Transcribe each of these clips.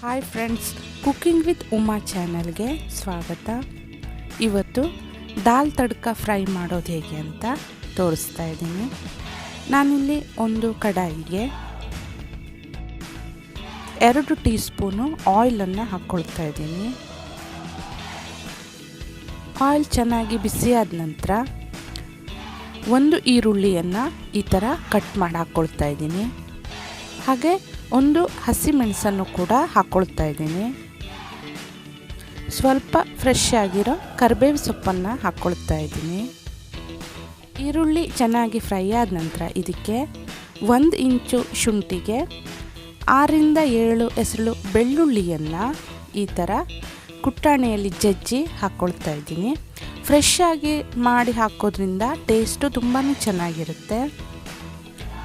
Hi friends cooking with Uma ಚಾನಲ್ಗೆ ಸ್ವಾಗತ. ಇವತ್ತು ದಾಲ್ ತಡ್ಕ ಫ್ರೈ ಮಾಡೋದು ಹೇಗೆ ಅಂತ ತೋರಿಸ್ತಾ ಇದ್ದೀನಿ. ನಾನಿಲ್ಲಿ ಒಂದು ಕಡಾಯಿಗೆ ಎರಡು ಟೀ ಸ್ಪೂನು ಆಯಿಲನ್ನು ಹಾಕ್ಕೊಳ್ತಾ ಇದ್ದೀನಿ. ಆಯಿಲ್ ಚೆನ್ನಾಗಿ ಬಿಸಿಯಾದ ನಂತರ ಒಂದು ಈರುಳ್ಳಿಯನ್ನು ಈ ಥರ ಕಟ್ ಮಾಡಿ ಹಾಕ್ಕೊಳ್ತಾ ಇದ್ದೀನಿ. ಹಾಗೆ ಒಂದು ಹಸಿ ಮೆಣಸನ್ನು ಕೂಡ ಹಾಕ್ಕೊಳ್ತಾ ಇದ್ದೀನಿ. ಸ್ವಲ್ಪ ಫ್ರೆಶ್ ಆಗಿರೋ ಕರಿಬೇವು ಸೊಪ್ಪನ್ನು ಹಾಕ್ಕೊಳ್ತಾ ಇದ್ದೀನಿ. ಈರುಳ್ಳಿ ಚೆನ್ನಾಗಿ ಫ್ರೈ ಆದ ನಂತರ ಇದಕ್ಕೆ ಒಂದು ಇಂಚು ಶುಂಠಿಗೆ ಆರಿಂದ ಏಳು ಹೆಸರು ಬೆಳ್ಳುಳ್ಳಿಯನ್ನು ಈ ಥರ ಕುಟ್ಟಾಣಿಯಲ್ಲಿ ಜಜ್ಜಿ ಹಾಕ್ಕೊಳ್ತಾ ಇದ್ದೀನಿ. ಫ್ರೆಶ್ ಆಗಿ ಮಾಡಿ ಹಾಕೋದ್ರಿಂದ ಟೇಸ್ಟು ತುಂಬಾ ಚೆನ್ನಾಗಿರುತ್ತೆ.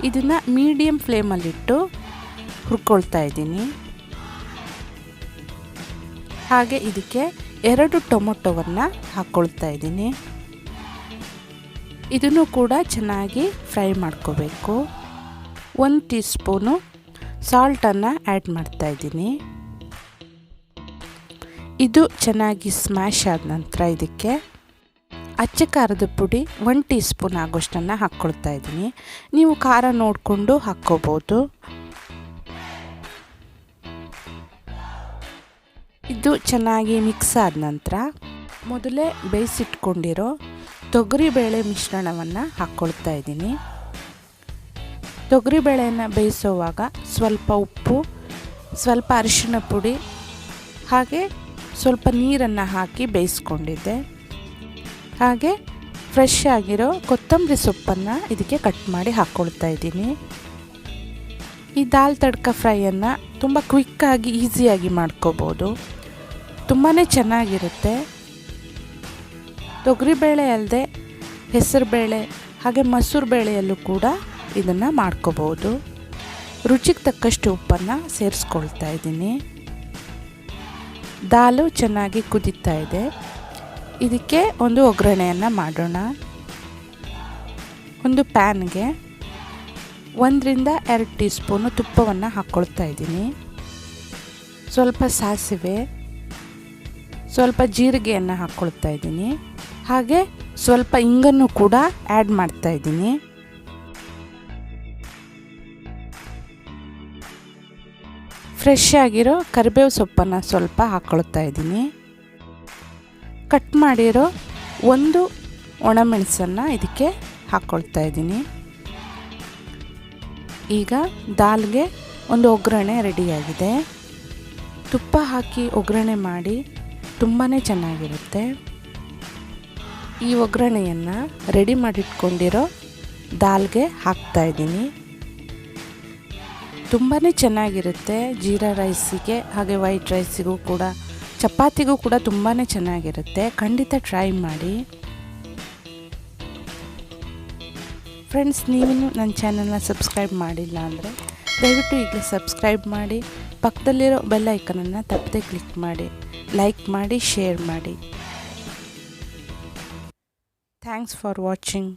ಇದನ್ನು ಮೀಡಿಯಮ್ ಫ್ಲೇಮಲ್ಲಿಟ್ಟು ಹುರ್ಕೊಳ್ತಾ ಇದ್ದೀನಿ. ಹಾಗೆ ಇದಕ್ಕೆ ಎರಡು ಟೊಮೊಟೊವನ್ನು ಹಾಕ್ಕೊಳ್ತಾ ಇದ್ದೀನಿ. ಇದನ್ನು ಕೂಡ ಚೆನ್ನಾಗಿ ಫ್ರೈ ಮಾಡ್ಕೋಬೇಕು. ಒಂದು ಟೀ ಸ್ಪೂನು ಸಾಲ್ಟನ್ನು ಆ್ಯಡ್ ಮಾಡ್ತಾ ಇದ್ದೀನಿ. ಇದು ಚೆನ್ನಾಗಿ ಸ್ಮ್ಯಾಶ್ ಆದ ನಂತರ ಇದಕ್ಕೆ ಅಚ್ಚ ಖಾರದ ಪುಡಿ ಒನ್ ಟೀ ಸ್ಪೂನ್ ಆಗೋಷ್ಟನ್ನು ಹಾಕ್ಕೊಳ್ತಾ ಇದ್ದೀನಿ. ನೀವು ಖಾರ ನೋಡಿಕೊಂಡು ಹಾಕ್ಕೋಬೋದು. ಇದು ಚೆನ್ನಾಗಿ ಮಿಕ್ಸ್ ಆದ ನಂತರ ಮೊದಲೇ ಬೇಯಿಸಿಟ್ಕೊಂಡಿರೋ ತೊಗರಿಬೇಳೆ ಮಿಶ್ರಣವನ್ನು ಹಾಕ್ಕೊಳ್ತಾ ಇದ್ದೀನಿ. ತೊಗರಿಬೇಳೆಯನ್ನು ಬೇಯಿಸೋವಾಗ ಸ್ವಲ್ಪ ಉಪ್ಪು, ಸ್ವಲ್ಪ ಅರಿಶಿಣ ಪುಡಿ, ಹಾಗೆ ಸ್ವಲ್ಪ ನೀರನ್ನು ಹಾಕಿ ಬೇಯಿಸ್ಕೊಂಡಿದ್ದೆ. ಹಾಗೆ ಫ್ರೆಶ್ ಆಗಿರೋ ಕೊತ್ತಂಬರಿ ಸೊಪ್ಪನ್ನು ಇದಕ್ಕೆ ಕಟ್ ಮಾಡಿ ಹಾಕ್ಕೊಳ್ತಾ ಇದ್ದೀನಿ. ಈ ದಾಲ್ ತಡ್ಕ ಫ್ರೈಯನ್ನು ತುಂಬ ಕ್ವಿಕ್ಕಾಗಿ, ಈಸಿಯಾಗಿ ಮಾಡ್ಕೋಬೋದು. ತುಂಬಾ ಚೆನ್ನಾಗಿರುತ್ತೆ. ತೊಗರಿಬೇಳೆ ಅಲ್ಲದೆ ಹೆಸರುಬೇಳೆ ಹಾಗೆ ಮೊಸರು ಬೇಳೆಯಲ್ಲೂ ಕೂಡ ಇದನ್ನು ಮಾಡ್ಕೋಬೋದು. ರುಚಿಗೆ ತಕ್ಕಷ್ಟು ಉಪ್ಪನ್ನು ಸೇರಿಸ್ಕೊಳ್ತಾ ಇದ್ದೀನಿ. ದಾಲು ಚೆನ್ನಾಗಿ ಕುದೀತಾ ಇದೆ. ಇದಕ್ಕೆ ಒಂದು ಒಗ್ಗರಣೆಯನ್ನು ಮಾಡೋಣ. ಒಂದು ಪ್ಯಾನ್ಗೆ ಒಂದರಿಂದ ಎರಡು ಟೀ ಸ್ಪೂನು ತುಪ್ಪವನ್ನು ಹಾಕ್ಕೊಳ್ತಾ ಇದ್ದೀನಿ. ಸ್ವಲ್ಪ ಸಾಸಿವೆ, ಸ್ವಲ್ಪ ಜೀರಿಗೆಯನ್ನು ಹಾಕ್ಕೊಳ್ತಾ ಇದ್ದೀನಿ. ಹಾಗೆ ಸ್ವಲ್ಪ ಇಂಗನ್ನು ಕೂಡ ಆ್ಯಡ್ ಮಾಡ್ತಾ ಇದ್ದೀನಿ. ಫ್ರೆಶ್ ಆಗಿರೋ ಕರಿಬೇವು ಸೊಪ್ಪನ್ನು ಸ್ವಲ್ಪ ಹಾಕ್ಕೊಳ್ತಾ ಇದ್ದೀನಿ. ಕಟ್ ಮಾಡಿರೋ ಒಂದು ಒಣಮೆಣಸನ್ನು ಇದಕ್ಕೆ ಹಾಕ್ಕೊಳ್ತಾ ಇದ್ದೀನಿ. ಈಗ ದಾಲ್ಗೆ ಒಂದು ಒಗ್ಗರಣೆ ರೆಡಿಯಾಗಿದೆ. ತುಪ್ಪ ಹಾಕಿ ಒಗ್ಗರಣೆ ಮಾಡಿ ತುಂಬಾ ಚೆನ್ನಾಗಿರುತ್ತೆ. ಈ ಒಗ್ಗರಣೆಯನ್ನು ರೆಡಿ ಮಾಡಿಟ್ಕೊಂಡಿರೋ ದಾಲ್ಗೆ ಹಾಕ್ತಾ ಇದ್ದೀನಿ. ತುಂಬಾ ಚೆನ್ನಾಗಿರುತ್ತೆ ಜೀರಾ ರೈಸಿಗೆ, ಹಾಗೆ ವೈಟ್ ರೈಸಿಗೂ ಕೂಡ, ಚಪಾತಿಗೂ ಕೂಡ ತುಂಬಾ ಚೆನ್ನಾಗಿರುತ್ತೆ. ಖಂಡಿತ ಟ್ರೈ ಮಾಡಿ. ಫ್ರೆಂಡ್ಸ್ ನೀವಿನ್ನೂ ನನ್ನ ಚಾನಲ್ನ ಸಬ್ಸ್ಕ್ರೈಬ್ ಮಾಡಿಲ್ಲ ಅಂದರೆ ದಯವಿಟ್ಟು ಈಗಲೇ ಸಬ್ಸ್ಕ್ರೈಬ್ ಮಾಡಿ, ಪಕ್ಕದಲ್ಲಿರೋ ಬೆಲ್ ಐಕನನ್ನು ತಪ್ಪದೆ ಕ್ಲಿಕ್ ಮಾಡಿ ಲೈಕ್ ಮಾಡಿ ಶೇರ್ ಮಾಡಿ. Thanks for watching